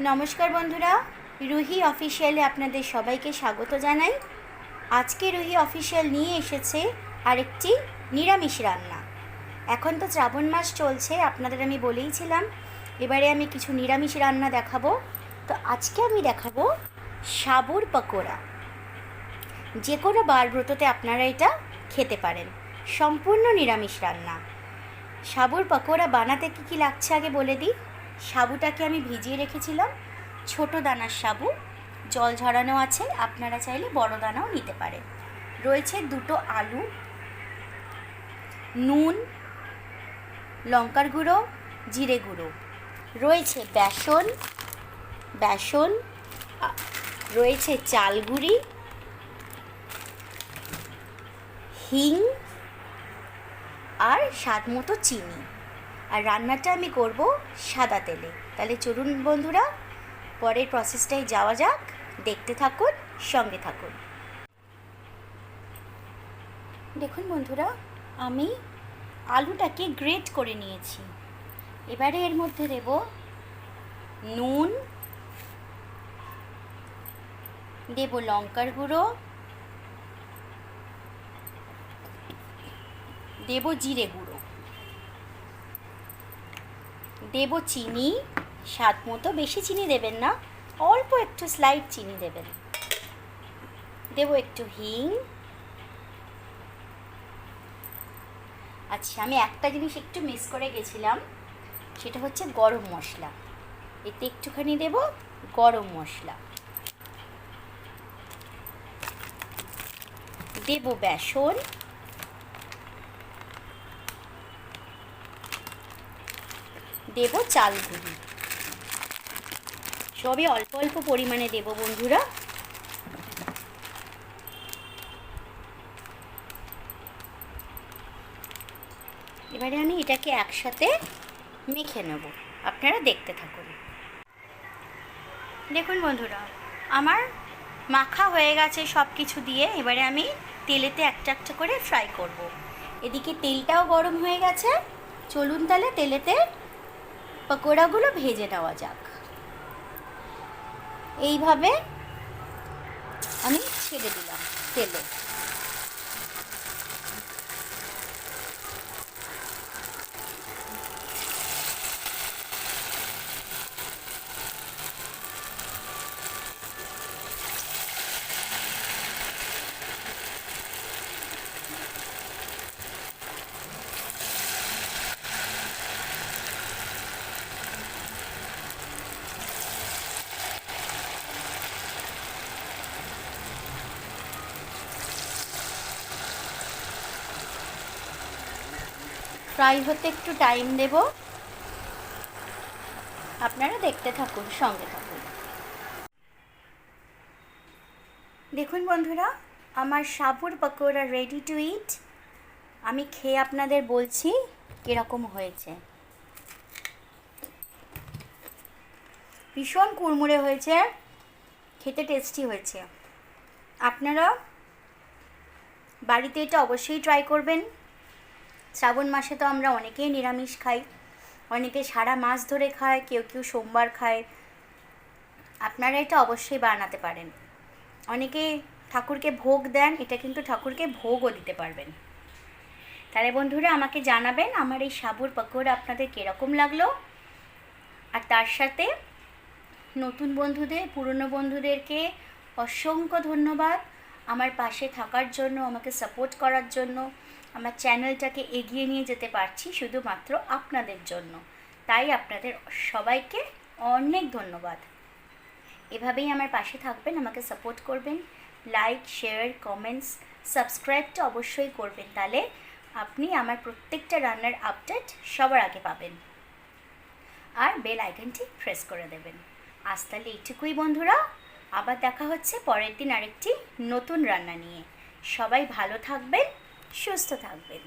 নমস্কার বন্ধুরা, রুহি অফিসিয়ালে আপনাদের সবাইকে স্বাগত জানাই। আজকে রুহি অফিসিয়াল নিয়ে এসেছে আরেকটি নিরামিষ রান্না। এখন তো শ্রাবণ মাস চলছে, আপনাদের আমি বলেইছিলাম এবারে আমি কিছু নিরামিষ রান্না দেখাবো। তো আজকে আমি দেখাবো সাবুর পকোড়া। যে কোনো বার ব্রততে আপনারা এটা খেতে পারেন। সম্পূর্ণ নিরামিষ রান্না। সাবুর পকোড়া বানাতে কী কী লাগছে আগে বলে দিই। সাবুটাকে আমি ভিজিয়ে রেখেছিলাম। ছোট দানার সাবু। জল ঝরানো আছে, আপনারা চাইলে বড় দানাও নিতে পারেন রয়েছে দুটো আলু, নুন, লঙ্কার গুঁড়ো, জিরে গুঁড়ো। রয়েছে বেসন বেসন রয়েছে চালগুড়ি হিং, আর স্বাদ মতো চিনি। আর রান্নাটা আমি করব সাদা তেলে। তাহলে চলুন বন্ধুরা, পরের প্রসেসটাই যাওয়া যাক। দেখতে থাকুন, সঙ্গে থাকুন। দেখুন বন্ধুরা, আমি আলুটাকে গ্রেট করে নিয়েছি। এবারে এর মধ্যে দেব নুন, দেব লঙ্কার গুঁড়ো, দেব জিরে গুঁড়ো। দেব চিনি, স্বাদ মতো বেশি চিনি দেবেন না, অল্প একটু স্লাইড চিনি দেবেন। দেব একটু হিং। আচ্ছা আমি একটা জিনিস একটু মিস করে গেছিলাম, সেটা হচ্ছে গরম মশলা। এতে একটুখানি দেব, গরম মশলা। দেব বেসন। দেব চালগুড়ি সবই অল্প অল্প পরিমাণে দেব বন্ধুরা। এবারে আমি এটাকে একসাথে মেখে নেব। আপনারা দেখতে থাকুন। দেখুন বন্ধুরা, আমার মাখা হয়ে গেছে সব কিছু দিয়ে। এবারে আমি তেলেতে একটা একটা করে ফ্রাই করব। এদিকে তেলটাও গরম হয়ে গেছে। চলুন তাহলে তেলেতে পকোড়াগুলো ভেজে নেওয়া যাক। এইভাবে আমি ছেড়ে দিলাম তেলে। ফ্রাই হতে একটু টাইম দেব। আপনারা দেখতে থাকুন, সঙ্গে থাকুন। দেখুন বন্ধুরা, আমার সাবুর পকোড়া রেডি টু ইট আমি খেয়ে আপনাদের বলছি কীরকম হয়েছে। ভীষণ কুড়মুড়ে হয়েছে, খেতে টেস্টি হয়েছে। আপনারা বাড়িতে এটা অবশ্যই ট্রাই করবেন। শ্রাবণ মাসে তো আমরা অনেকেই নিরামিষ খাই, অনেকে সারা মাস ধরে খায়, কেউ কেউ সোমবার খায়। আপনারা এটা অবশ্যই বানাতে পারেন। অনেকে ঠাকুরকে ভোগ দেন, এটা কিন্তু ঠাকুরকে ভোগও দিতে পারবেন। তাহলে বন্ধুরা আমাকে জানাবেন আমার এই সাবুর পকোড়া আপনাদের কীরকম লাগল। আর তার সাথে নতুন বন্ধুদের, পুরনো বন্ধুদেরকে অসংখ্য ধন্যবাদ। আমার পাশে থাকার জন্য, আমাকে সাপোর্ট করার জন্য। আমার চ্যানেলটাকে এগিয়ে নিয়ে যেতে পারছি শুধুমাত্র আপনাদের জন্য। তাই আপনাদের সবাইকে অনেক ধন্যবাদ। এভাবেই আমার পাশে থাকবেন, আমাকে সাপোর্ট করবেন। লাইক শেয়ার কমেন্টস সাবস্ক্রাইবটা অবশ্যই করবেন। তাহলে আপনি আমার প্রত্যেকটা রান্নার আপডেট সবার আগে পাবেন। আর বেল আইকনটি প্রেস করে দেবেন। আজ তাহলে এইটুকুই বন্ধুরা। আবার দেখা হচ্ছে পরের দিন আরেকটি নতুন রান্না নিয়ে। সবাই ভালো থাকবেন। সুস্থ থাকবেন।